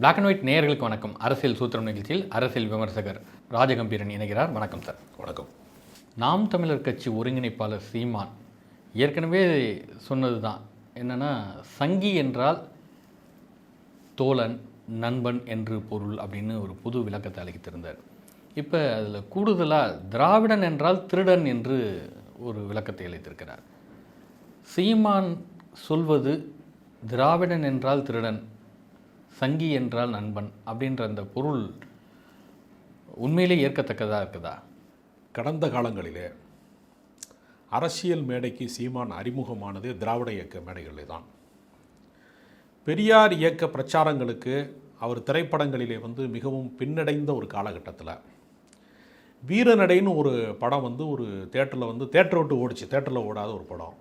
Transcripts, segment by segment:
Black and white நேயர்களுக்கு வணக்கம். அரசியல் சூத்திரம் நிகழ்ச்சியில் அரசியல் விமர்சகர் ராஜகம்பீரன் இணைகிறார். வணக்கம் சார். வணக்கம். நாம் தமிழர் கட்சி ஒருங்கிணைப்பாளர் சீமான் ஏற்கனவே சொன்னது தான் என்னென்னா சங்கி என்றால் தோழன் நண்பன் என்று பொருள் அப்படின்னு ஒரு புது விளக்கத்தை அளித்திருந்தார். இப்போ அதில் கூடுதலாக திராவிடன் என்றால் திருடன் என்று ஒரு விளக்கத்தை அளித்திருக்கிறார். சீமான் சொல்வது திராவிடன் என்றால் திருடன் சங்கி என்றால் நண்பன் அப்படின்ற அந்த பொருள் உண்மையிலே ஏற்கத்தக்கதாக இருக்குதா? கடந்த காலங்களிலே அரசியல் மேடைக்கு சீமான் அறிமுகமானது திராவிட இயக்க மேடைகளிலே தான். பெரியார் இயக்க பிரச்சாரங்களுக்கு அவர் திரைப்படங்களிலே வந்து மிகவும் பின்னடைந்த ஒரு காலகட்டத்தில். வீரநடைன்னு ஒரு படம் வந்து ஒரு தேட்டரில் வந்து தேட்டரை விட்டு ஓடிச்சு தேட்டரில் ஓடாத ஒரு படம்.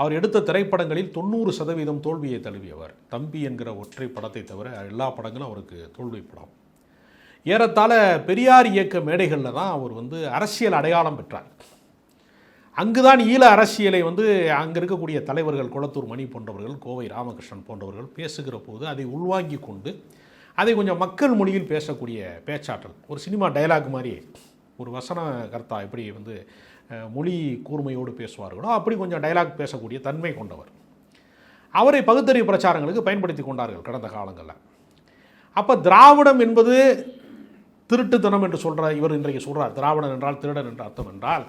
அவர் எடுத்த திரைப்படங்களில் தொண்ணூறு சதவீதம் தோல்வியை தழுவியவர். தம்பி என்கிற ஒற்றை படத்தை தவிர எல்லா படங்களும் அவருக்கு தோல்வி படம். ஏறத்தாழ பெரியார் இயக்க மேடைகளில் தான் அவர் வந்து அரசியல் அடையாளம் பெற்றார். அங்குதான் ஈழ அரசியலை வந்து அங்கே இருக்கக்கூடிய தலைவர்கள் குளத்தூர் மணி போன்றவர்கள் கோவை ராமகிருஷ்ணன் போன்றவர்கள் பேசுகிற போது அதை உள்வாங்கி கொண்டு அதை கொஞ்சம் மக்கள் மொழியில் பேசக்கூடிய பேச்சாற்றல். ஒரு சினிமா டயலாக் மாதிரி ஒரு வசன கர்த்தா எப்படி வந்து மொழி கூர்மையோடு பேசுவார்களோ அப்படி கொஞ்சம் டயலாக் பேசக்கூடிய தன்மை கொண்டவர். அவரை பகுத்தறிவு பிரச்சாரங்களுக்கு பயன்படுத்தி கொண்டார்கள் கடந்த காலங்களில். அப்போ திராவிடம் என்பது திருட்டுத்தனம் என்று சொல்கிற இவர் இன்றைக்கு சொல்கிறார் திராவிடன் என்றால் திருடன் என்று அர்த்தம் என்றால்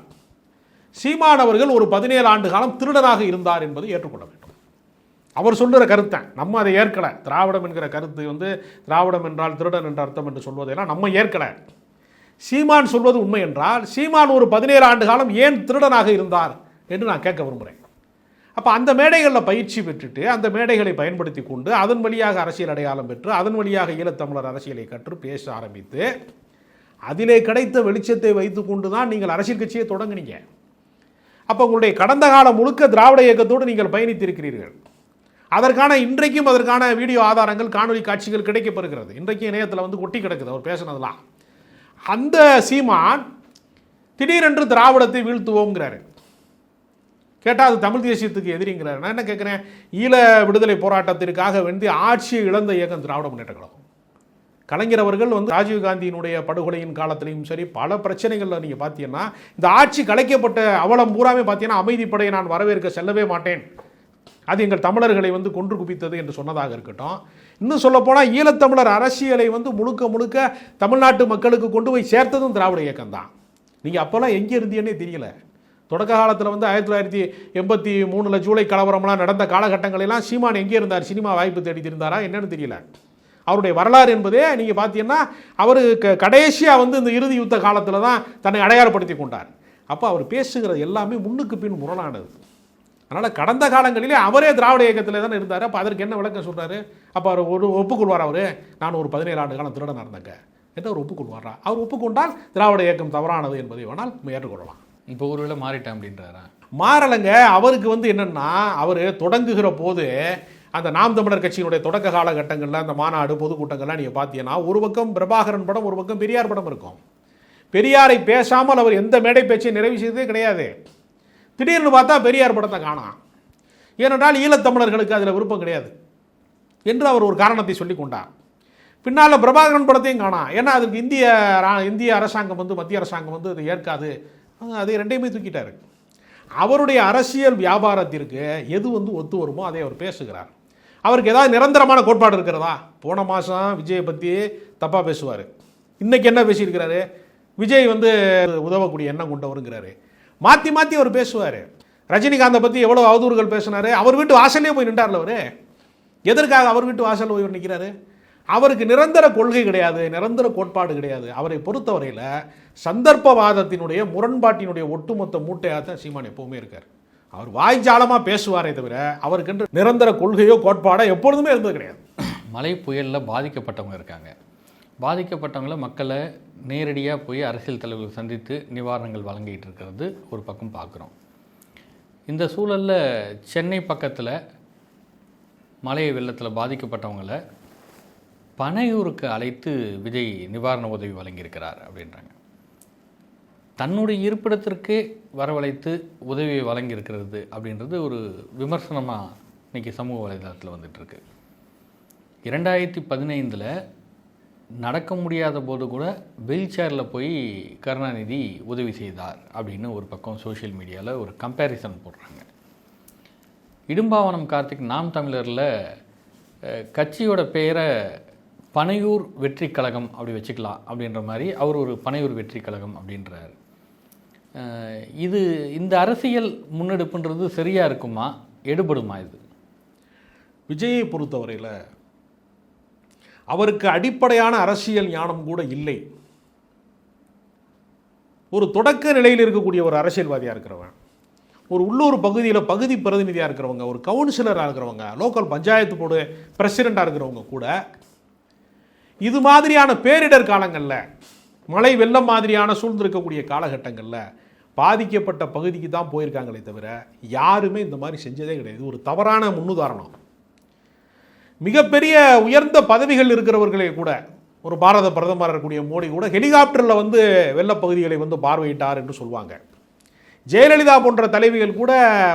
சீமான் அவர்கள் ஒரு பதினேழு ஆண்டு காலம் திருடனாக இருந்தார் என்பதை ஏற்றுக்கொள்ள வேண்டும். அவர் சொல்கிற கருத்தை நம்ம அதை ஏற்கலை. திராவிடம் என்கிற கருத்து வந்து திராவிடம் என்றால் திருடன் என்ற அர்த்தம் என்று சொல்வதையெல்லாம் நம்ம ஏற்கலை. சீமான் சொல்வது உண்மை என்றால் சீமான் ஒரு பதினேழு ஆண்டு காலம் ஏன் திருடனாக இருந்தார் என்று நான் கேட்க விரும்புகிறேன். அப்போ அந்த மேடைகளில் பயிற்சி பெற்றுட்டு அந்த மேடைகளை பயன்படுத்தி கொண்டு அதன் வழியாக அரசியல் அடையாளம் பெற்று அதன் வழியாக ஈழத்தமிழர் அரசியலை கற்று பேச ஆரம்பித்து அதிலே கிடைத்த வெளிச்சத்தை வைத்துக்கொண்டு தான் நீங்கள் அரசியல் கட்சியை தொடங்குனீங்க. அப்போ உங்களுடைய கடந்த காலம் முழுக்க திராவிட இயக்கத்தோடு நீங்கள் பயணித்திருக்கிறீர்கள். அதற்கான இன்றைக்கும் அதற்கான வீடியோ ஆதாரங்கள் காணொலி காட்சிகள் கிடைக்கப்பெறுகிறது இன்றைக்கும் இணையத்தில் வந்து கொட்டி கிடக்குது அவர் பேசுனதெல்லாம். அந்த சீமான் திடீரென்று திராவிடத்தை வீழ்த்துவோங்கிறாரு. கேட்டால் அது தமிழ் தேசியத்துக்கு எதிரிங்கிறார். நான் என்ன கேட்குறேன் ஈழ விடுதலை போராட்டத்திற்காக வேண்டி ஆட்சியை இழந்த இயக்கம் திராவிட முன்னேற்ற கழகம். கலைஞர் அவர்கள் வந்து ராஜீவ்காந்தியினுடைய படுகொலையின் காலத்திலையும் சரி பல பிரச்சனைகளில் நீங்கள் பார்த்தீங்கன்னா இந்த ஆட்சி கலைக்கப்பட்ட அவலம் பூராமே பார்த்தீங்கன்னா அமைதிப்படையை நான் வரவேற்க செல்லவே மாட்டேன். அது எங்கள் தமிழர்களை வந்து கொன்று குவித்தது என்று சொன்னதாக இருக்கட்டும். இன்னும் சொல்லப்போனால் ஈழத்தமிழர் அரசியலை வந்து முழுக்க முழுக்க தமிழ்நாட்டு மக்களுக்கு கொண்டு போய் சேர்த்ததும் திராவிட இயக்கம் தான் நீங்கள் அப்போல்லாம் எங்கே இருந்தீங்கன்னே தெரியல. தொடக்க காலத்தில் வந்து ஆயிரத்தி தொள்ளாயிரத்தி எண்பத்தி மூணில் ஜூலை கலவரம்லாம் நடந்த காலகட்டங்களெல்லாம் சீமான் எங்கே இருந்தார் சினிமா வாய்ப்பு தேடி இருந்தாரா என்னன்னு தெரியல. அவருடைய வரலாறு என்பதே நீங்கள் பார்த்தீங்கன்னா அவர் க கடைசியாக வந்து இந்த இறுதி யுத்த காலத்தில் தான் தன்னை அடையாளப்படுத்தி கொண்டார். அப்போ அவர் பேசுகிறது எல்லாமே முன்னுக்கு பின் முரணானது. அதனால் கடந்த காலங்களிலே அவரே திராவிட இயக்கத்தில் தானே இருந்தார். அப்போ அதற்கு என்ன விளக்கம் சொல்கிறாரு அப்போ அவர் ஒரு ஒப்புக்கொள்வார் அவர்? நான் ஒரு பதினேழு ஆண்டு காலம் திருடன் நடந்தங்க. என்று அவர் ஒப்புக்கொள்வாரா? அவர் ஒப்புக்கொண்டால் திராவிட இயக்கம் தவறானது என்பதை வேணால் ஏற்றுக்கொள்ளலாம். இப்போ ஒருவேளை மாறிட்டேன் அப்படின்றாரா? மாறலைங்க. அவருக்கு வந்து என்னன்னா அவர் தொடங்குகிற போது அந்த நாம் தமிழர் கட்சியினுடைய தொடக்க காலகட்டங்களில் அந்த மாநாடு பொதுக்கூட்டங்கள்லாம் நீங்கள் பார்த்தீங்கன்னா ஒரு பக்கம் பிரபாகரன் படம் ஒரு பக்கம் பெரியார் படம் இருக்கும். பெரியாரை பேசாமல் அவர் எந்த மேடை பேச்சையும் நிறைவு செய்ததே கிடையாது. திடீர்னு பார்த்தா பெரியார் படத்தை காணாம். ஏனென்றால் ஈழத்தமிழர்களுக்கு அதில் விருப்பம் கிடையாது. என்று அவர் ஒரு காரணத்தை சொல்லி கொண்டார். பின்னால் பிரபாகரன் படத்தையும் காணாம். ஏன்னா அதுக்கு இந்திய ரா- இந்திய அரசாங்கம் வந்து மத்திய அரசாங்கம் வந்து அதை ஏற்காது. அதை ரெண்டையுமே தூக்கிட்டார். அவருடைய அரசியல் வியாபாரத்திற்கு எது வந்து ஒத்து வருமோ அதை அவர் பேசுகிறார். அவருக்கு ஏதாவது நிரந்தரமான கோட்பாடு இருக்கிறதா? போன மாதம் விஜயை பற்றி தப்பாக பேசுவார். இன்றைக்கி என்ன பேசியிருக்கிறாரு? விஜய் வந்து உதவக்கூடிய எண்ணம் கொண்டவருங்கிறாரு. மாற்றி மாற்றி அவர் பேசுவார். ரஜினிகாந்தை பற்றி எவ்வளோ அவதூறுகள் பேசினார். அவர் வீட்டு வாசல்லே போய் நின்றார்ல அவர். எதற்காக அவர் வீட்டு வாசல் போய் நிற்கிறாரு அவருக்கு நிரந்தர கொள்கை கிடையாது நிரந்தர கோட்பாடு கிடையாது. அவரை பொறுத்தவரையில் சந்தர்ப்பவாதத்தினுடைய முரண்பாட்டினுடைய ஒட்டுமொத்த மூட்டையாக தான் சீமான் எப்பவுமே இருக்கார். அவர் வாய்ஜாலமாக பேசுவாரே தவிர அவருக்கென்று நிரந்தர கொள்கையோ கோட்பாடோ எப்பொழுதுமே இருந்தது கிடையாது. மழை புயலில் பாதிக்கப்பட்டவங்க இருக்காங்க. பாதிக்கப்பட்டவங்கள மக்களை நேரடியாக போய் அரசியல் தலைவர்கள் சந்தித்து நிவாரணங்கள் வழங்கிட்டு இருக்கிறது ஒரு பக்கம் பார்க்குறோம். இந்த சூழலில் சென்னை பக்கத்தில் மழை வெள்ளத்தில் பாதிக்கப்பட்டவங்கள பனையூருக்கு அழைத்து விஜய் நிவாரண உதவி வழங்கியிருக்கிறார் அப்படின்றாங்க. தன்னுடைய இருப்பிடத்திற்கே வரவழைத்து உதவியை வழங்கியிருக்கிறது அப்படின்றது ஒரு விமர்சனமாக இன்றைக்கி சமூக வலைதளத்தில் வந்துட்டுருக்கு இரண்டாயிரத்தி பதினைந்தில் நடக்க முடியாத போது கூட வீல் சேரில் போய் கருணாநிதி உதவி செய்தார் அப்படின்னு ஒரு பக்கம் சோஷியல் மீடியாவில் ஒரு கம்பேரிசன் போடுறாங்க. இடும்பாவனம் கார்த்திக் நாம் தமிழரில் கட்சியோட பெயரை பனையூர் வெற்றி கழகம் அப்படி வச்சுக்கலாம் அப்படின்ற மாதிரி அவர் ஒரு பனையூர் வெற்றி கழகம் அப்படின்றார். இது இந்த அரசியல் முன்னெடுப்புன்றது சரியாக இருக்குமா? எடுபடுமா இது? விஜயை பொறுத்தவரையில் அவருக்கு அடிப்படையான அரசியல் ஞானம் கூட இல்லை. ஒரு தொடக்க நிலையில் இருக்கக்கூடிய ஒரு அரசியல்வாதியாக இருக்கிறவன் ஒரு உள்ளூர் பகுதியில் பகுதி பிரதிநிதியாக இருக்கிறவங்க ஒரு கவுன்சிலராக இருக்கிறவங்க லோக்கல் பஞ்சாயத்து போர்டு பிரசிடெண்ட்டாக இருக்கிறவங்க கூட இது மாதிரியான பேரிடர் காலங்களில் மழை வெள்ளம் மாதிரியான சூழ்ந்திருக்கக்கூடிய காலகட்டங்களில் பாதிக்கப்பட்ட பகுதிக்கு தான் போயிருக்காங்களே தவிர யாருமே இந்த மாதிரி செஞ்சதே கிடையாது. ஒரு தவறான முன்னுதாரணம். மிகப்பெரிய உயர்ந்த பதவிகள் இருக்கிறவர்களே கூட ஒரு பாரத பிரதமர் இருக்கக்கூடிய மோடி கூட ஹெலிகாப்டரில் வந்து வெள்ளப்பகுதிகளை வந்து பார்வையிட்டார் என்று சொல்லுவாங்க ஜெயலலிதா போன்ற தலைவிகள் கூட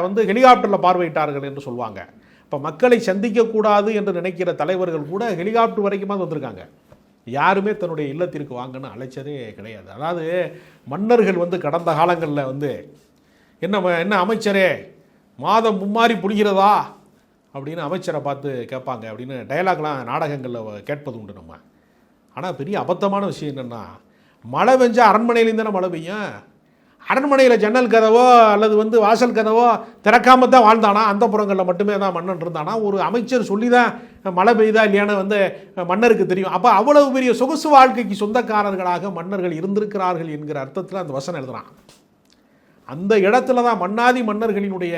வந்து ஹெலிகாப்டரில் பார்வையிட்டார்கள் என்று சொல்லுவாங்க இப்போ மக்களை சந்திக்கக்கூடாது என்று நினைக்கிற தலைவர்கள் கூட ஹெலிகாப்டர் வரைக்குமா வந்திருக்காங்க. யாருமே தன்னுடைய இல்லத்திற்கு வாங்கன்னு அழைச்சதே கிடையாது. அதாவது மன்னர்கள் வந்து கடந்த காலங்களில் வந்து என்ன என்ன அமைச்சரே மாதம் மும்மாறி புரிகிறதா? அப்படின்னு அமைச்சரை பார்த்து கேட்பாங்க அப்படின்னு டயலாக்லாம் நாடகங்களில் கேட்பது உண்டு நம்ம. ஆனால் பெரிய அபத்தமான விஷயம் என்னென்னா மழை பெஞ்சால் அரண்மனையிலேருந்து தானே மழை பெய்யும்? அரண்மனையில் ஜன்னல் கதவோ அல்லது வந்து வாசல் கதவோ திறக்காம தான் வாழ்ந்தானா? அந்த புறங்களில் மட்டுமே தான் மன்னன் இருந்தானா? ஒரு அமைச்சர் சொல்லி தான் மழை பெய்தா இல்லையான்னு வந்து மன்னருக்கு தெரியும். அப்போ அவ்வளவு பெரிய சொகுசு வாழ்க்கைக்கு சொந்தக்காரர்களாக மன்னர்கள் இருந்திருக்கிறார்கள் என்கிற அர்த்தத்தில் அந்த வசனம் எழுதுறான். அந்த இடத்துல தான் மன்னாதி மன்னர்களினுடைய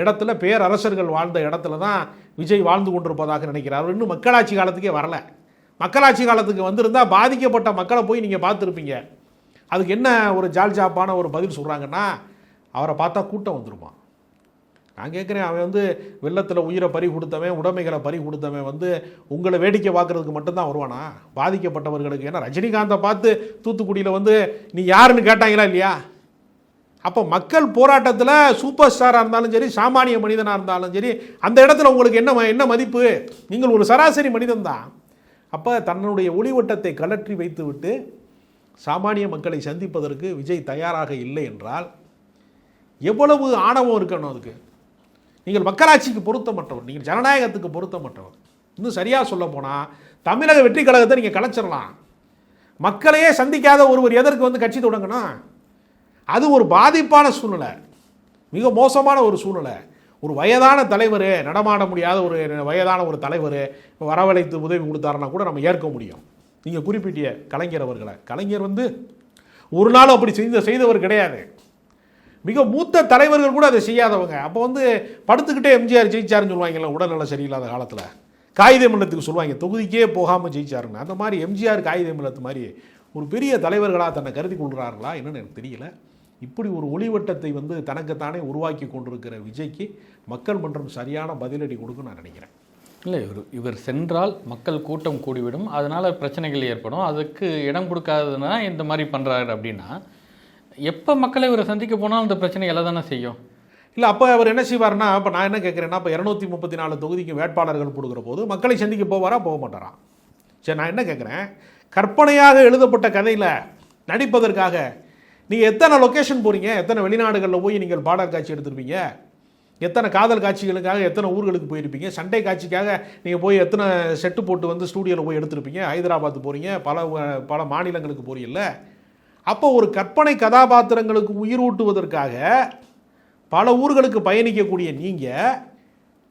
இடத்துல பேரரசர்கள் வாழ்ந்த இடத்துல தான் விஜய் வாழ்ந்து கொண்டிருப்பதாக நினைக்கிறார். அவர் இன்னும் மக்களாட்சி காலத்துக்கே வரல. மக்களாட்சி காலத்துக்கு வந்திருந்தால் பாதிக்கப்பட்ட மக்களை போய் நீங்கள் பார்த்துருப்பீங்க. அதுக்கு என்ன ஒரு ஜால் ஜாப்பான ஒரு பதில் சொல்கிறாங்கன்னா அவரை பார்த்தா கூட்டம் வந்துருமா? நான் கேட்குறேன் அவன் வந்து வெள்ளத்தில் உயிரை பறி கொடுத்தவன் உடைமைகளை பறி கொடுத்தவன் வந்து உங்களை வேடிக்கை பார்க்கறதுக்கு மட்டும்தான் வருவானா? பாதிக்கப்பட்டவர்களுக்கு ஏன்னா ரஜினிகாந்தை பார்த்து தூத்துக்குடியில் வந்து நீ யாருன்னு கேட்டாங்களா இல்லையா? அப்போ மக்கள் போராட்டத்தில் சூப்பர் ஸ்டாராக இருந்தாலும் சரி சாமானிய மனிதனாக இருந்தாலும் சரி அந்த இடத்துல உங்களுக்கு என்ன என்ன மதிப்பு? நீங்கள் ஒரு சராசரி மனிதன் தான் அப்போ தன்னுடைய ஒளிவட்டத்தை கலற்றி வைத்துவிட்டு சாமானிய மக்களை சந்திப்பதற்கு விஜய் தயாராக இல்லை என்றால் எவ்வளவு ஆணவம் இருக்கணும் அதுக்கு? நீங்கள் மக்களாட்சிக்கு பொருத்தமற்றவர் நீங்கள் ஜனநாயகத்துக்கு பொருத்தமற்றவர். இன்னும் சரியாக சொல்ல போனால் தமிழக வெற்றி கழகத்தை நீங்கள் கலைச்சிடலாம் மக்களையே சந்திக்காத ஒருவர் எதற்கு வந்து கட்சி தொடங்கணும்? அது ஒரு பாதிப்பான சூழ்நிலை. மிக மோசமான ஒரு சூழ்நிலை. ஒரு வயதான தலைவர் நடமாட முடியாத ஒரு வயதான ஒரு தலைவர் வரவழைத்து உதவி கொடுத்தாருன்னா கூட நம்ம ஏற்க முடியும். நீங்கள் குறிப்பிட்டிய கலைஞர் அவர்களை. கலைஞர் வந்து ஒரு நாளும் அப்படி செய்த செய்தவர் கிடையாது. மிக மூத்த தலைவர்கள் கூட அதை செய்யாதவங்க. அப்போ வந்து படுத்துக்கிட்டே எம்ஜிஆர் ஜெயிச்சாருன்னு சொல்லுவாங்கல்ல உடல்நல சரியில்லாத காலத்தில். காகித மில்லத்துக்கு சொல்லுவாங்க தொகுதிக்கே போகாமல் ஜெயிச்சாருன்னு. அந்த மாதிரி எம்ஜிஆர் காகித மில்லத்து மாதிரி ஒரு பெரிய தலைவர்களாக தன்னை கருதி கொள்கிறார்களா என்னன்னு எனக்கு தெரியல. இப்படி ஒரு ஒளிவட்டத்தை வந்து தனக்குத்தானே உருவாக்கி கொண்டிருக்கிற விஜய்க்கு மக்கள் மன்றம் சரியான பதிலடி கொடுக்கும் நான் நினைக்கிறேன். இல்லை இவர் இவர் சென்றால் மக்கள் கூட்டம் கூடிவிடும். அதனால் பிரச்சனைகள் ஏற்படும். அதுக்கு இடம் கொடுக்காததுனா இந்த மாதிரி பண்ணுறாரு அப்படின்னா எப்போ மக்களை இவரை சந்திக்க போனாலும் அந்த பிரச்சனை எல்லாம் தானே செய்யும்? இல்லை அப்போ அவர் என்ன செய்வார்னா இப்போ நான் என்ன கேட்குறேன்னா இப்போ இரநூத்தி முப்பத்தி நாலு தொகுதிக்கு வேட்பாளர்கள் கொடுக்குற போது மக்களை சந்திக்க போவாரா போக மாட்டாரா? சரி நான் என்ன கேட்குறேன் கற்பனையாக எழுதப்பட்ட கதையில் நடிப்பதற்காக நீங்கள் எத்தனை லொக்கேஷன் போகிறீங்க எத்தனை வெளிநாடுகளில் போய் நீங்கள் பாடல் காட்சி எடுத்துருப்பீங்க? எத்தனை காதல் காட்சிகளுக்காக எத்தனை ஊர்களுக்கு போயிருப்பீங்க? சண்டை காட்சிக்காக நீங்கள் போய் எத்தனை செட்டு போட்டு வந்து ஸ்டூடியோவில் போய் எடுத்திருப்பீங்க? ஹைதராபாத் போகிறீங்க பல பல மாநிலங்களுக்கு போகிறீங்கல்ல அப்போ ஒரு கற்பனை கதாபாத்திரங்களுக்கு உயிரூட்டுவதற்காக பல ஊர்களுக்கு பயணிக்கக்கூடிய நீங்கள்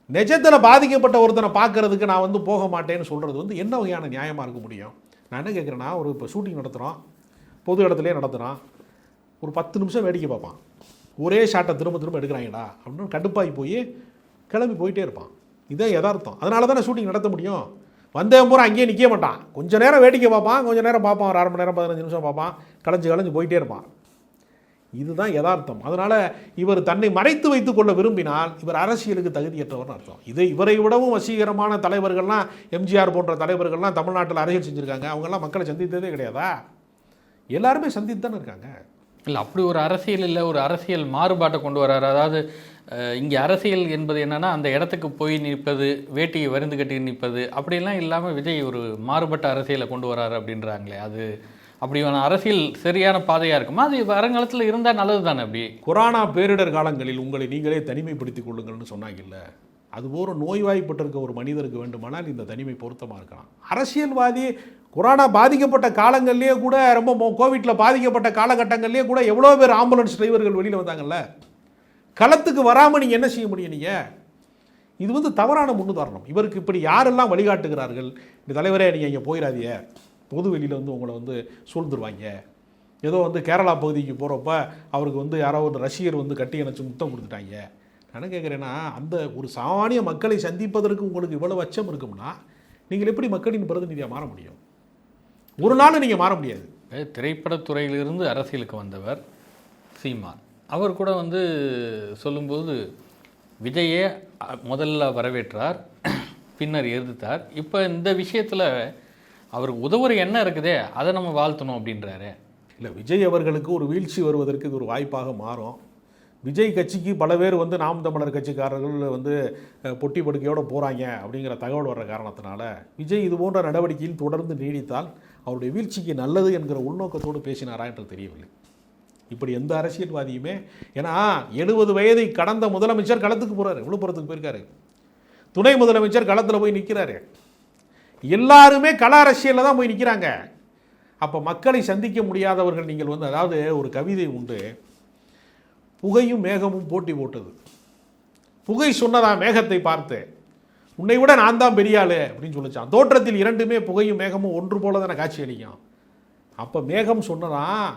நிஜத்தில் பாதிக்கப்பட்ட ஒருத்தனை பார்க்கறதுக்கு நான் வந்து போக மாட்டேன்னு சொல்கிறது வந்து என்ன வகையான நியாயமாக இருக்க முடியும்? நான் என்ன கேட்குறேன்னா ஒரு இப்போ ஷூட்டிங் நடத்துகிறோம் பொது இடத்துலையே நடத்துகிறோம் ஒரு பத்து நிமிஷம் வேடிக்கை பார்ப்பான். ஒரே ஷாட்டை திரும்ப திரும்ப எடுக்கிறாங்கடா அப்படின்னு கடுப்பாகி போய் கிளம்பி போயிட்டே இருப்பான். இதான் யதார்த்தம். அதனால தானே ஷூட்டிங் நடத்த முடியும். வந்தவன் பூரா அங்கேயே நிற்க மாட்டான். கொஞ்சம் நேரம் வேடிக்கை பார்ப்பான் கொஞ்சம் நேரம் பார்ப்பான் ஒரு அரை மணி நேரம் பதினஞ்சு நிமிஷம் பார்ப்பான். களைஞ்சு களைஞ்சு போயிட்டே இருப்பான். இதுதான் யதார்த்தம். அதனால் இவர் தன்னை மறைத்து வைத்து கொள்ள விரும்பினால் இவர் அரசியலுக்கு தகுதியற்றவர்னு அர்த்தம். இது இவரை விடவும் வசீகரமான தலைவர்கள்லாம் எம்ஜிஆர் போன்ற தலைவர்கள்லாம் தமிழ்நாட்டில் அரசியல் செஞ்சுருக்காங்க. அவங்கெல்லாம் மக்களை சந்தித்ததே கிடையாதா? எல்லாருமே சந்தித்து தானே இருக்காங்க. இல்லை அப்படி ஒரு அரசியல் இல்லை ஒரு அரசியல் மாறுபாட்டை கொண்டு வர்றாரு அதாவது இங்கே அரசியல் என்பது என்னன்னா அந்த இடத்துக்கு போய் நிற்பது வேட்டியை வருந்து கட்டி நிற்பது அப்படிலாம் இல்லாமல் விஜய் ஒரு மாறுபட்ட அரசியலை கொண்டு வராரு அப்படின்றாங்களே. அது அப்படியான அரசியல் சரியான பாதையாக இருக்குமா? அது வருங்காலத்தில் இருந்தால் நல்லது தானே அப்படி? கொரோனா பேரிடர் காலங்களில் உங்களை நீங்களே தனிமைப்படுத்திக் கொள்ளுங்கள்னு சொன்னாங்கல்ல. போகிற நோய்வாய்ப்பட்டிருக்க ஒரு மனிதருக்கு வேண்டுமானால் இந்த தனிமை பொருத்தமாக இருக்கலாம். அரசியல்வாதி கொரோனா பாதிக்கப்பட்ட காலங்கள்லேயே கூட ரொம்ப மோ- கோவிட்ல பாதிக்கப்பட்ட காலகட்டங்கள்லேயே கூட எவ்வளோ பேர் ஆம்புலன்ஸ் டிரைவர்கள் வெளியில் வந்தாங்கல்ல? களத்துக்கு வராமல் நீங்கள் என்ன செய்ய முடியும் நீங்கள் இது வந்து தவறான முன்னுதாரணம். இவருக்கு இப்படி யாரெல்லாம் வழிகாட்டுகிறார்கள்? இந்த தலைவரே நீங்கள் இங்கே போயிடாதீங்க. பொது வெளியில் வந்து உங்களை வந்து சூழ்ந்துருவாங்க. ஏதோ வந்து கேரளா பகுதிக்கு போகிறப்ப அவருக்கு வந்து யாரோ ஒரு ரசிகர் வந்து கட்டி அணைச்சு முத்தம் கொடுத்துட்டாங்க. நான் கேட்குறேன்னா அந்த ஒரு சாமானிய மக்களை சந்திப்பதற்கு உங்களுக்கு இவ்வளோ அச்சம் இருக்கும்னா நீங்கள் எப்படி மக்களின் பிரதிநிதியாக மாற முடியும்? ஒரு நாள் நீங்கள் மாற முடியாது. திரைப்படத்துறையிலிருந்து அரசியலுக்கு வந்தவர் சீமான். அவர் கூட வந்து சொல்லும்போது விஜயை முதல்ல வரவேற்றார் பின்னர் எதிர்த்தார். இப்போ இந்த விஷயத்தில் அவருக்கு உதவுற எண்ணம் இருக்குதே அதை நம்ம வாழ்த்தணும் அப்படின்றாரு. இல்லை விஜய் அவர்களுக்கு ஒரு வீழ்ச்சி வருவதற்கு இது ஒரு வாய்ப்பாக மாறும். விஜய் கட்சிக்கு பல பேர் வந்து நாம் தமிழர் கட்சிக்காரர்கள் வந்து பொட்டி படுக்கையோடு போகிறாங்க அப்படிங்கிற தகவல் வர்ற காரணத்தினால விஜய் இது போன்ற நடவடிக்கையில் தொடர்ந்து நீடித்தால் அவருடைய வீழ்ச்சிக்கு நல்லது என்கிற உள்நோக்கத்தோடு பேசினாரா என்று தெரியவில்லை. இப்படி எந்த அரசியல்வாதியுமே ஏன்னா எழுபது வயதை கடந்த முதலமைச்சர் களத்துக்கு போகிறாரு விழுப்புரத்துக்கு போயிருக்காரு. துணை முதலமைச்சர் களத்தில் போய் நிற்கிறாரு எல்லாருமே கள அரசியலில் தான் போய் நிற்கிறாங்க அப்போ மக்களை சந்திக்க முடியாதவர்கள் நீங்கள் வந்து அதாவது ஒரு கவிதை உண்டு. புகையும் மேகமும் போட்டி போட்டது. புகை சொன்னதா மேகத்தை பார்த்தேன் உன்னை விட நான் தான் பெரிய ஆளு அப்படின்னு சொல்லிச்சான் தோற்றத்தில் இரண்டுமே புகையும் மேகமும் ஒன்று போல தானே காட்சி அளிக்கும். அப்போ மேகம் சொன்னதான்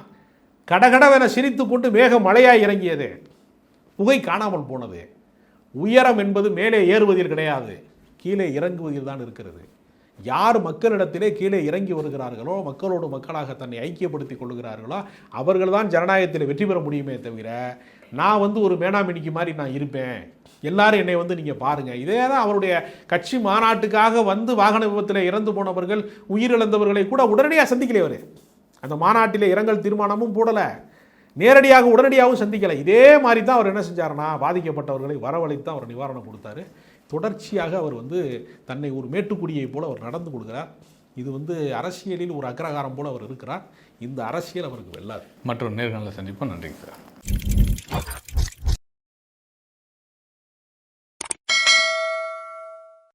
கடகடவென சிரித்து கொண்டு மேகம் மழையாய் இறங்கியது. புகை காணாமல் போனது. உயரம் என்பது மேலே ஏறுவதில் கிடையாது. கீழே இறங்குவதில் தான் இருக்கிறது. யார் மக்களிடத்திலே கீழே இறங்கி வருகிறார்களோ மக்களோடு மக்களாக தன்னை ஐக்கியப்படுத்திக் கொள்கிறார்களோ அவர்கள் தான் ஜனநாயகத்தில் வெற்றி பெற முடியுமே தவிர நான் வந்து ஒரு மேனாமினிக்கு மாதிரி நான் இருப்பேன். எல்லாரும் என்னை வந்து நீங்கள் பாருங்கள் இதே தான் அவருடைய கட்சி மாநாட்டுக்காக வந்து வாகன விபத்தில் இறந்து போனவர்கள் உயிரிழந்தவர்களை கூட உடனடியாக சந்திக்கலையே அவர். அந்த மாநாட்டில் இரங்கல் தீர்மானமும் போடலை. நேரடியாக உடனடியாகவும் சந்திக்கலை. இதே மாதிரி தான் அவர் என்ன செஞ்சாருன்னா பாதிக்கப்பட்டவர்களை வரவழைத்து அவர் நிவாரணம் கொடுத்தாரு. தொடர்ச்சியாக அவர் வந்து தன்னை ஒரு மேட்டுக்குடியை போல் அவர் நடந்து கொடுக்குறார் இது வந்து அரசியலில் ஒரு அக்ரகாரம் போல் அவர் இருக்கிறார். இந்த அரசியல் அவருக்கு வெல்லாது. மற்றொரு நேர்காணலை சந்திப்போம். நன்றிங்க சார்.